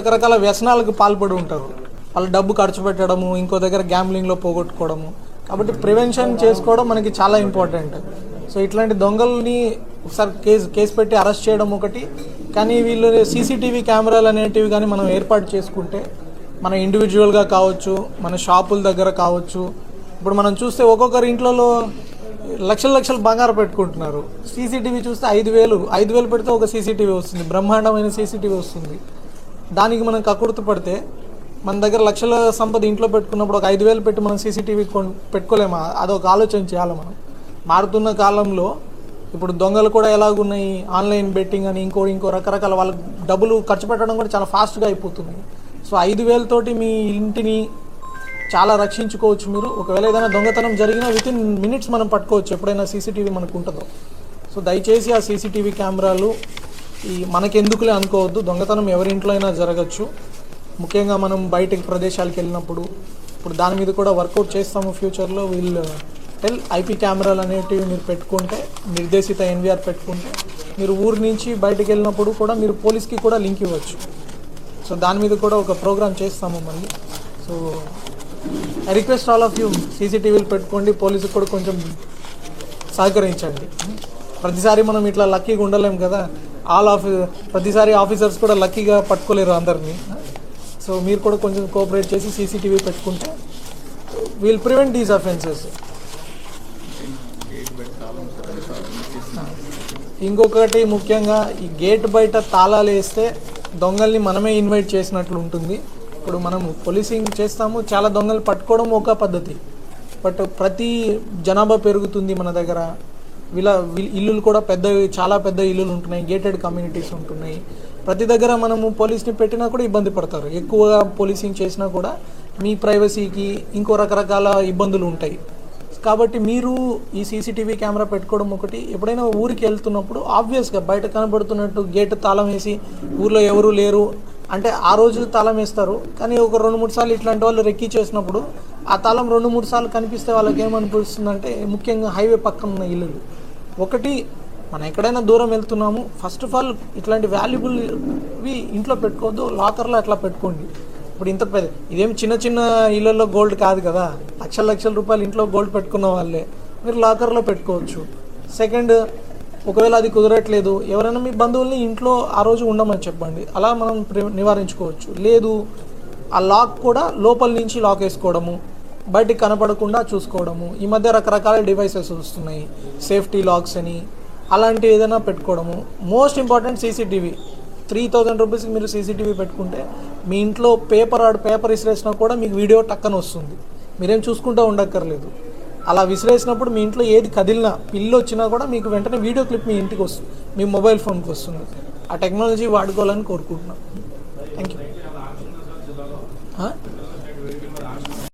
రకరకాల వ్యసనాలకు పాల్పడి ఉంటారు. వాళ్ళు డబ్బు ఖర్చు పెట్టడము ఇంకో దగ్గర గ్యాంబ్లింగ్లో పోగొట్టుకోవడము. కాబట్టి ప్రివెన్షన్ చేసుకోవడం మనకి చాలా ఇంపార్టెంట్ సో ఇట్లాంటి దొంగల్ని ఒకసారి కేసు కేసు పెట్టి అరెస్ట్ చేయడం ఒకటి. కానీ వీళ్ళు సీసీటీవీ కెమెరాలు అనేటివి కానీ మనం ఏర్పాటు చేసుకుంటే మన ఇండివిజువల్గా కావచ్చు మన షాపుల దగ్గర కావచ్చు. ఇప్పుడు మనం చూస్తే ఒక్కొక్కరి ఇంట్లో లక్షల లక్షలు బంగారం పెట్టుకుంటున్నారు. సీసీటీవీ చూస్తే ఐదు వేలు ఐదు వేలు పెడితే ఒక సీసీటీవీ వస్తుంది. బ్రహ్మాండమైన సీసీటీవీ వస్తుంది. దానికి మనం కకుర్తి పడితే మన దగ్గర లక్షల సంపద ఇంట్లో పెట్టుకున్నప్పుడు ఒక ఐదు వేలు పెట్టి మనం సీసీటీవీ కొన్ పెట్టుకోలేమా? అదొక ఆలోచన చేయాలి మనం. మారుతున్న కాలంలో ఇప్పుడు దొంగలు కూడా ఎలాగున్నాయి? ఆన్లైన్ బెట్టింగ్ అని ఇంకో ఇంకో రకరకాల వాళ్ళ డబ్బులు ఖర్చు పెట్టడం కూడా చాలా ఫాస్ట్గా అయిపోతుంది సో ఐదు వేలతోటి మీ ఇంటిని చాలా రక్షించుకోవచ్చు మీరు. ఒకవేళ ఏదైనా దొంగతనం జరిగినా విత్ ఇన్ మినిట్స్ మనం పట్టుకోవచ్చు. ఎప్పుడైనా సీసీటీవీ మనకు ఉంటుందో. సో దయచేసి ఆ సీసీటీవీ కెమెరాలు ఈ మనకెందుకులే అనుకోవద్దు. దొంగతనం ఎవరి ఇంట్లో అయినా జరగచ్చు. ముఖ్యంగా మనం బయటకి ప్రదేశాలకు వెళ్ళినప్పుడు ఇప్పుడు దాని మీద కూడా వర్కౌట్ చేస్తాము ఫ్యూచర్లో. వీళ్ళు టెల్ ఐపీ కెమెరాలు అనేటివి మీరు పెట్టుకుంటే నిర్దేశిత ఎన్విఆర్ పెట్టుకుంటే మీరు ఊరి నుంచి బయటకు వెళ్ళినప్పుడు కూడా మీరు పోలీస్కి కూడా లింక్ ఇవ్వచ్చు. సో దాని మీద కూడా ఒక ప్రోగ్రామ్ చేస్తాము మళ్ళీ. So I request all of you సీసీటీవీలు పెట్టుకోండి. పోలీసుకు కూడా కొంచెం సహకరించండి. ప్రతిసారి మనం ఇట్లా లక్కీగా ఉండలేం కదా. ఆల్ ఆఫీ ప్రతిసారి ఆఫీసర్స్ కూడా లక్కీగా పట్టుకోలేరు అందరినీ. సో మీరు కూడా కొంచెం కోఆపరేట్ చేసి సీసీటీవీ పెట్టుకుంటే వీల్ ప్రివెంట్ దీస్ అఫెన్సెస్ ఇంకొకటి ముఖ్యంగా ఈ గేట్ బయట తాళాలు వేస్తే దొంగల్ని మనమే ఇన్వైట్ చేసినట్లు ఉంటుంది. ఇప్పుడు మనం పోలీసింగ్ చేస్తాము చాలా దొంగలు పట్టుకోవడం ఒక పద్ధతి. బట్ ప్రతి జనాభా పెరుగుతుంది మన దగ్గర. వీళ్ళ ఇల్లులు కూడా పెద్ద చాలా పెద్ద ఇల్లులు ఉంటున్నాయి గేటెడ్ కమ్యూనిటీస్ ఉంటున్నాయి. ప్రతి దగ్గర మనము పోలీస్ని పెట్టినా కూడా ఇబ్బంది పడతారు. ఎక్కువగా పోలీసింగ్ చేసినా కూడా మీ ప్రైవసీకి ఇంకో రకరకాల ఇబ్బందులు ఉంటాయి. కాబట్టి మీరు ఈ సీసీటీవీ కెమెరా పెట్టుకోవడం ఒకటి ఎప్పుడైనా ఊరికి వెళ్తున్నప్పుడు ఆబ్వియస్గా బయట కనబడుతున్నట్టు గేట్ తాళం వేసి ఊర్లో ఎవరూ లేరు. అంటే ఆ రోజు తాళం వేస్తారు. కానీ ఒక రెండు మూడు సార్లు ఇట్లాంటి వాళ్ళు రెక్కీ చేసినప్పుడు ఆ తాళం రెండు మూడు సార్లు కనిపిస్తే వాళ్ళకి ఏమనిపిస్తుందంటే ముఖ్యంగా హైవే పక్కన ఉన్న ఇల్లులు. ఒకటి మనం ఎక్కడైనా దూరం వెళ్తున్నాము ఫస్ట్ ఆఫ్ ఆల్ ఇట్లాంటి వాల్యుబుల్వి ఇంట్లో పెట్టుకోవద్దు లాకర్లో అట్లా పెట్టుకోండి. ఇప్పుడు ఇంత పెద్ద ఇదేం చిన్న చిన్న ఇళ్ళల్లో గోల్డ్ కాదు కదా లక్షల లక్షల రూపాయలు ఇంట్లో గోల్డ్ పెట్టుకున్న వాళ్ళే మీరు లాకర్లో పెట్టుకోవచ్చు. సెకండ్ ఒకవేళ అది కుదరట్లేదు ఎవరైనా మీ బంధువుల్ని ఇంట్లో ఆ రోజు ఉండమని చెప్పండి అలా మనం నివారించుకోవచ్చు. లేదు ఆ లాక్ కూడా లోపల నుంచి లాక్ వేసుకోవడము బయటికి కనపడకుండా చూసుకోవడము. ఈ మధ్య రకరకాల డివైసెస్ వస్తున్నాయి. సేఫ్టీ లాక్స్ అని అలాంటి ఏదైనా పెట్టుకోవడము. Most important CCTV. Three thousand రూపీస్కి మీరు సీసీటీవీ పెట్టుకుంటే మీ ఇంట్లో పేపర్ ఆడు పేపర్ విసిరేసినా కూడా మీకు వీడియో టక్కన వస్తుంది. మీరేం చూసుకుంటూ ఉండక్కర్లేదు. అలా విసిరేసినప్పుడు మీ ఇంట్లో ఏది కదిలినా పిల్లు వచ్చినా కూడా మీకు వెంటనే వీడియో క్లిప్ మీ ఇంటికి వస్తుంది మీ మొబైల్ ఫోన్కి వస్తుంది. ఆ టెక్నాలజీ వాడుకోవాలని కోరుకుంటున్నాను థ్యాంక్ యూ